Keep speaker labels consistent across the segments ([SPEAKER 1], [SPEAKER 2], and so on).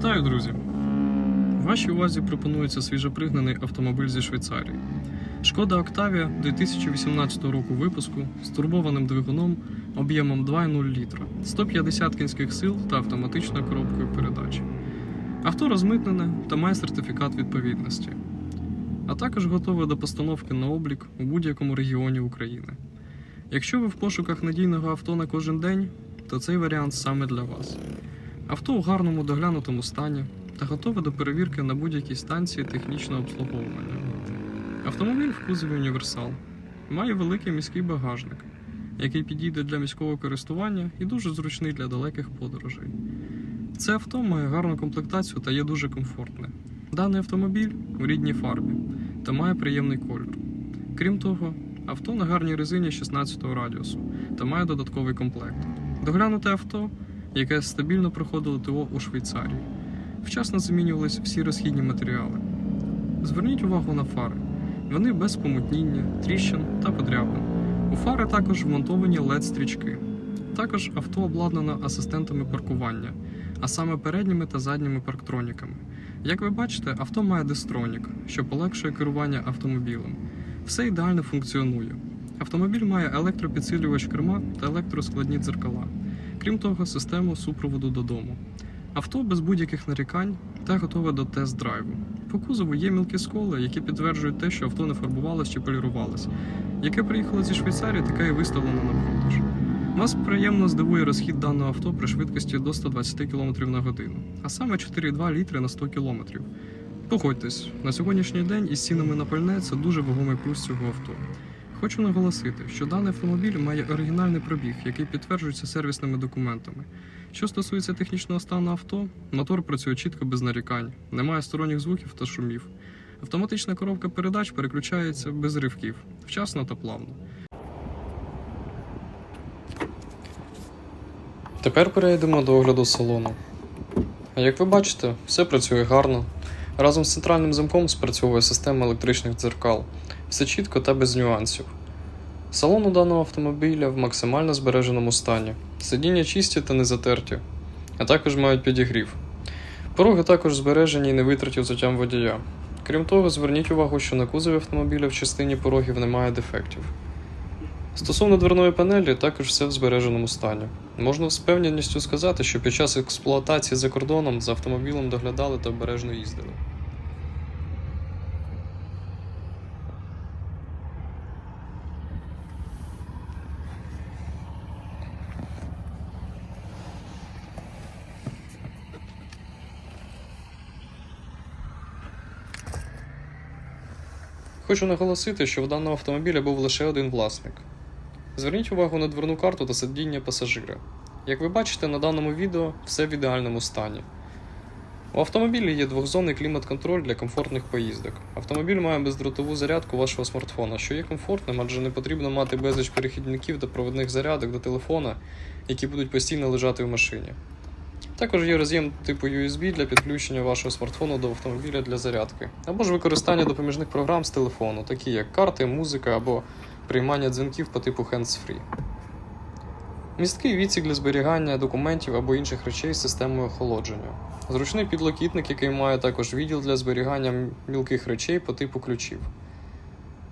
[SPEAKER 1] Вітаю, друзі! Вашій увазі пропонується свіжопригнаний автомобіль зі Швейцарії. Шкода Октавія 2018 року випуску з турбованим двигуном об'ємом 2,0 літра, 150 кінських сил та автоматичною коробкою передач. Авто розмитнене та має сертифікат відповідності, а також готове до постановки на облік у будь-якому регіоні України. Якщо ви в пошуках надійного авто на кожен день, то цей варіант саме для вас. Авто у гарному доглянутому стані та готове до перевірки на будь-якій станції технічного обслуговування. Автомобіль в кузові універсал має великий міський багажник, який підійде для міського користування і дуже зручний для далеких подорожей. Це авто має гарну комплектацію та є дуже комфортне. Даний автомобіль у рідній фарбі та має приємний колір. Крім того, авто на гарній резині 16 радіусу та має додатковий комплект. Доглянуте авто, яке стабільно проходило ТО у Швейцарії. Вчасно замінювались всі розхідні матеріали. Зверніть увагу на фари. Вони без помутніння, тріщин та подряпин. У фари також вмонтовані LED-стрічки. Також авто обладнано асистентами паркування, а саме передніми та задніми парктроніками. Як ви бачите, авто має дистронік, що полегшує керування автомобілем. Все ідеально функціонує. Автомобіль має електропідсилювач керма та електроскладні дзеркала. Крім того, систему супроводу додому. Авто без будь-яких нарікань та готове до тест-драйву. По кузову є мілкі сколи, які підтверджують те, що авто не фарбувалось чи полірувалось. Яке приїхало зі Швейцарії, таке і виставлено на продаж. Вас приємно здивує розхід даного авто при швидкості до 120 км на годину, а саме 4,2 літри на 100 км. Погодьтесь, на сьогоднішній день із цінами на пальне це дуже вагомий плюс цього авто. Хочу наголосити, що даний автомобіль має оригінальний пробіг, який підтверджується сервісними документами. Що стосується технічного стану авто, мотор працює чітко без нарікань, немає сторонніх звуків та шумів. Автоматична коробка передач переключається без ривків, вчасно та плавно. Тепер перейдемо до огляду салону. Як ви бачите, все працює гарно. Разом з центральним замком спрацьовує система електричних дзеркал. Все чітко та без нюансів. Салон у даного автомобіля в максимально збереженому стані. Сидіння чисті та не затерті, а також мають підігрів. Пороги також збережені і не витраті взуттям водія. Крім того, зверніть увагу, що на кузові автомобіля в частині порогів немає дефектів. Стосовно дверної панелі, також все в збереженому стані. Можна з певністю сказати, що під час експлуатації за кордоном за автомобілем доглядали та обережно їздили. Хочу наголосити, що в даного автомобіля був лише один власник. Зверніть увагу на дверну карту та сидіння пасажира. Як ви бачите, на даному відео все в ідеальному стані. У автомобілі є двохзонний клімат-контроль для комфортних поїздок. Автомобіль має бездротову зарядку вашого смартфона, що є комфортним, адже не потрібно мати безліч перехідників та проводних зарядок до телефона, які будуть постійно лежати в машині. Також є роз'єм типу USB для підключення вашого смартфону до автомобіля для зарядки, або ж використання допоміжних програм з телефону, такі як карти, музика або приймання дзвінків по типу hands-free. Місткий відсік для зберігання документів або інших речей з системою охолодження. Зручний підлокітник, який має також відділ для зберігання мілких речей по типу ключів.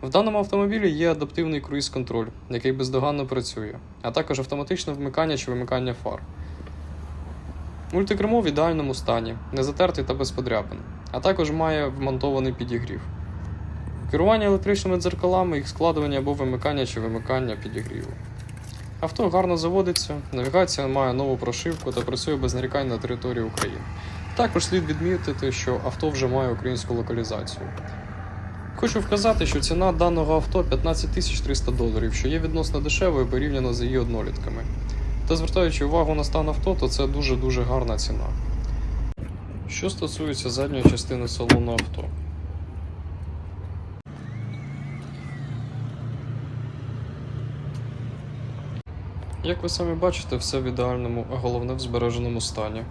[SPEAKER 1] В даному автомобілі є адаптивний круїз-контроль, який бездоганно працює, а також автоматичне вмикання чи вимикання фар. Мультикермо в ідеальному стані, не затертий та без подряпин, а також має вмонтований підігрів. Керування електричними дзеркалами, їх складування або вимикання чи вимикання підігріву. Авто гарно заводиться, навігація має нову прошивку та працює без нарікань на території України. Також слід відмітити, що авто вже має українську локалізацію. Хочу вказати, що ціна даного авто 15 300 доларів, що є відносно дешевою порівняно з її однолітками. Та звертаючи увагу на стан авто, то це дуже-дуже гарна ціна. Що стосується задньої частини салону авто. Як ви самі бачите, все в ідеальному, а головне в збереженому стані.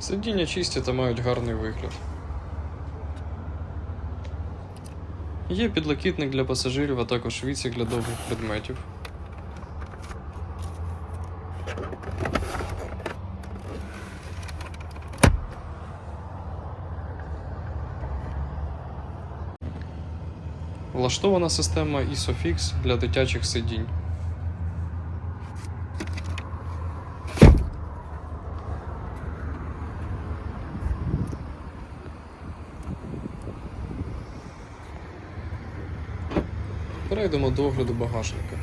[SPEAKER 1] Сидіння чисті та мають гарний вигляд. Є підлокітник для пасажирів, а також віці для довгих предметів. Влаштована система ISOFIX для дитячих сидінь. Перейдемо до огляду багажника.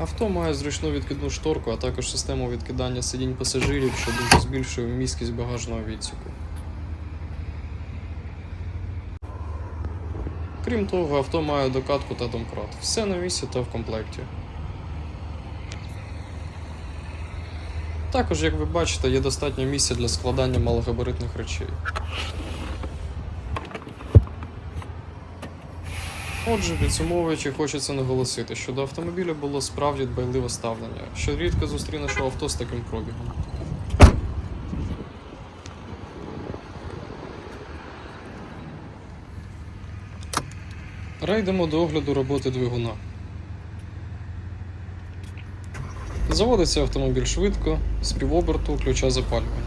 [SPEAKER 1] Авто має зручну відкидну шторку, а також систему відкидання сидінь пасажирів, що дуже збільшує міськість багажного відсіку. Крім того, авто має докатку та домкрат. Все на місці та в комплекті. Також, як ви бачите, є достатньо місця для складання малогабаритних речей. Отже, підсумовуючи, хочеться наголосити, що до автомобіля було справді дбайливе ставлення, що рідко зустрінеш у авто з таким пробігом. Рейдемо до огляду роботи двигуна. Заводиться автомобіль швидко, з півоберту ключа запалювання.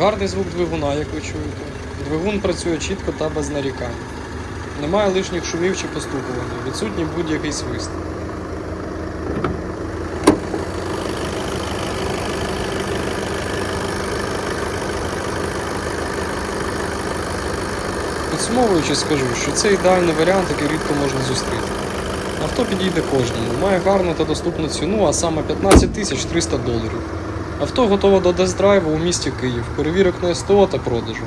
[SPEAKER 1] Гарний звук двигуна, як ви чуєте. Двигун працює чітко та без нарікань. Немає лишніх шумів чи постукування, відсутній будь-який свист. Підсумовуючи, скажу, що це ідеальний варіант, який рідко можна зустріти. Авто підійде кожному, має гарну та доступну ціну, а саме 15 тисяч 300 доларів. Авто готове до тест-драйву у місті Київ, перевірок на СТО та продажу.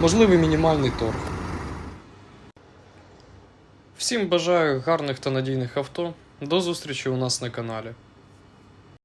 [SPEAKER 1] Можливий мінімальний торг. Всім бажаю гарних та надійних авто. До зустрічі у нас на каналі.